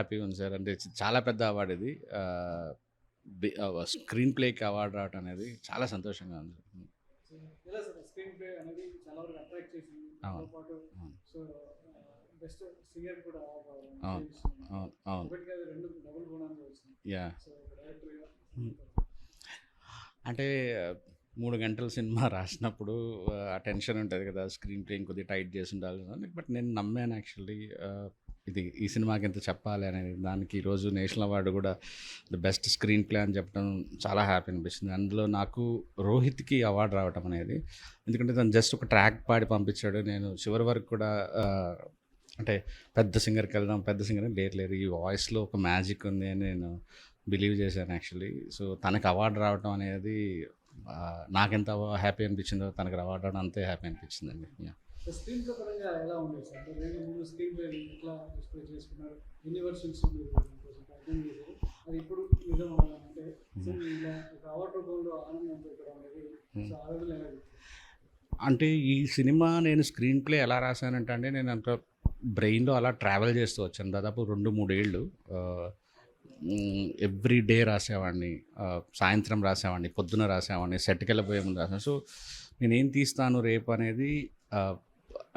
హ్యాపీగా ఉంది సార్. అంటే చాలా పెద్ద అవార్డు ఇది. స్క్రీన్ ప్లేకి అవార్డు రావటం అనేది చాలా సంతోషంగా ఉంది యా. అంటే మూడు గంటల సినిమా రాసినప్పుడు ఆ టెన్షన్ ఉంటుంది కదా స్క్రీన్ ప్లే కొద్దిగా టైట్ చేసి ఉండాలి బట్ నేను నమ్మాను యాక్చువల్లీ. ఇది ఈ సినిమాకి ఎంత చెప్పాలి అనేది దానికి ఈరోజు నేషనల్ అవార్డు కూడా ద బెస్ట్ స్క్రీన్ ప్లే అని చెప్పడం చాలా హ్యాపీ అనిపిస్తుంది. అందులో నాకు రోహిత్కి అవార్డు రావటం అనేది ఎందుకంటే తను జస్ట్ ఒక ట్రాక్ పాడి పంపించాడు. నేను చివరి వరకు కూడా అంటే పెద్ద సింగర్కి వెళ్దాం పెద్ద సింగర్ లేదు లేదు. ఈ వాయిస్లో ఒక మ్యాజిక్ ఉంది అని నేను బిలీవ్ చేశాను యాక్చువల్లీ. సో తనకు అవార్డు రావడం అనేది నాకెంత హ్యాపీ అనిపించిందో తనకు అవార్డు రావడం అంతే హ్యాపీ అనిపించిందండి. స్క్రీన్ ప్లే పరంగా ఎలా ఉంది సార్? అంటే రెండు మూడు స్క్రీన్ ప్లే ఎట్లా ఎక్స్ప్లెయిన్ చేసుకున్నారు? ఎన్ని వర్షన్స్ మీరు కొంచెం అర్థం చేశారు అది ఇప్పుడు నిజం? అంటే సో ఇలా ఒక అవార్డు రూపంలో ఆనందం పెట్టడం అనేది సో ఆ రోజులు ఎలా? అంటే ఈ సినిమా నేను స్క్రీన్ ప్లే ఎలా రాశానంటే అండి నేను అంత బ్రెయిన్లో అలా ట్రావెల్ చేస్తూ వచ్చాను. దాదాపు రెండు మూడేళ్ళు. ఎవ్రీ డే రాసేవాడిని. సాయంత్రం రాసేవాడిని పొద్దున రాసేవాడిని సెట్కి వెళ్ళిపోయే ముందు రాసాను సో నేనేం తీస్తాను రేపు అనేది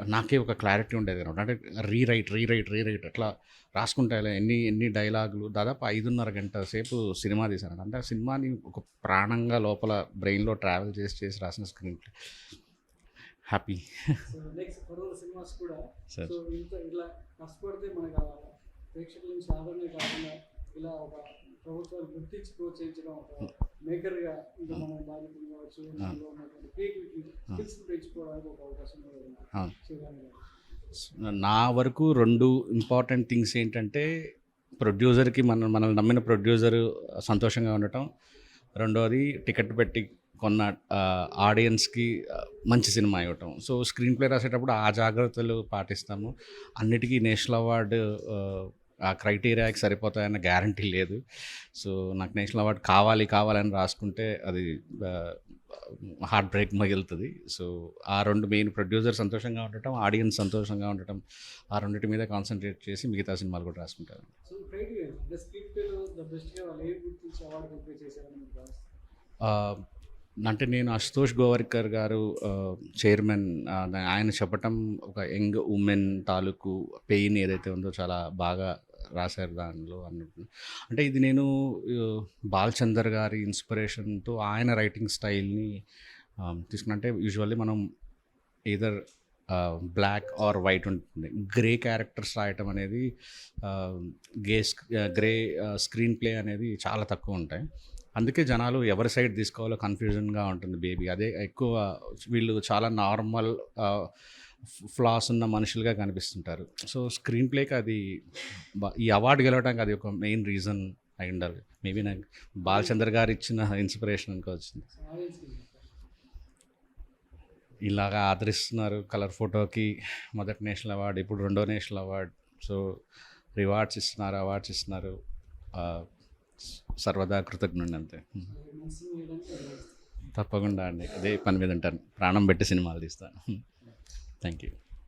నాకే ఒక క్లారిటీ ఉండేది అనమాట. అంటే రీరైట్ రీరైట్ రీరైట్ అట్లా రాసుకుంటా ఎన్ని ఎన్ని డైలాగులు దాదాపు ఐదున్నర గంట సేపు సినిమా తీశాను. అంటే ఆ సినిమాని ఒక ప్రాణంగా లోపల బ్రెయిన్లో ట్రావెల్ చేసి చేసి రాసిన స్క్రీన్ ప్లే హ్యాపీ సో ఇలా ఒక ప్రభుత్వాలు గుర్తించి ప్రోత్సహించడం ఒక మేకర్గా ఇంకా మనం బాధ్యతలు కావచ్చు అందులో ఉన్నటువంటి క్రియేటివిటీ స్కిల్స్ పెంచుకోవడానికి ఒక అవకాశం నా వరకు రెండు ఇంపార్టెంట్ థింగ్స్ ఏంటంటే ప్రొడ్యూసర్కి మనం మనల్ని నమ్మిన ప్రొడ్యూసర్ సంతోషంగా ఉండటం. రెండోది టికెట్ పెట్టి కొన్న ఆడియన్స్కి మంచి సినిమా ఇవ్వటం. సో స్క్రీన్ ప్లే రాసేటప్పుడు ఆ జాగ్రత్తలు పాటిస్తాము. అన్నిటికీ నేషనల్ అవార్డు ఆ క్రైటీరియాకి సరిపోతాయన్న గ్యారంటీ లేదు. సో నాకు నేషనల్ అవార్డు కావాలి కావాలని రాసుకుంటే అది హార్ట్ బ్రేక్ మిగులుతుంది. సో ఆ రెండు మెయిన్ ప్రొడ్యూసర్ సంతోషంగా ఉండటం ఆడియన్స్ సంతోషంగా ఉండటం ఆ రెండింటి మీద కాన్సన్ట్రేట్ చేసి మిగతా సినిమాలు కూడా ఆ, అంటే నేను అశుతోష్ గోవర్కర్ గారు చైర్మన్ ఆయన చెప్పటం ఒక యంగ్ ఉమెన్ తాలూకు పెయిన్ ఏదైతే ఉందో చాలా బాగా రాశారు దానిలో అన్నట్టు అంటే ఇది నేను బాలచందర్ గారి ఇన్స్పిరేషన్తో ఆయన రైటింగ్ స్టైల్ని తీసుకున్నా అంటే యూజువల్లీ మనం ఏదర్ బ్లాక్ ఆర్ వైట్ ఉంటుంది. గ్రే క్యారెక్టర్స్ రాయటం అనేది గే గ్రే స్క్రీన్ ప్లే అనేది చాలా తక్కువ ఉంటాయి. అందుకే జనాలు ఎవరి సైడ్ తీసుకోవాలో కన్ఫ్యూజన్గా ఉంటుంది బేబీ. అదే ఎక్కువ వీళ్ళు చాలా నార్మల్ ఫ్లాస్ ఉన్న మనుషులుగా కనిపిస్తుంటారు. సో స్క్రీన్ ప్లేకి అది ఈ అవార్డు గెలవడానికి అది ఒక మెయిన్ రీజన్ అయి ఉండాలి. మేబీ నాకు బాలచంద్ర గారు ఇచ్చిన ఇన్స్పిరేషన్ అనుకోవచ్చు ఇలాగా ఆదరిస్తున్నారు కలర్ ఫోటోకి మొదటి నేషనల్ అవార్డు ఇప్పుడు రెండో నేషనల్ అవార్డు. సో రివార్డ్స్ ఇస్తున్నారు అవార్డ్స్ ఇస్తున్నారు. సర్వదా కృతజ్ఞుండి అంతే. తప్పకుండా అండి. అదే పని మీద ఉంటాను. ప్రాణం పెట్టి సినిమాలు తీస్తాను. Thank you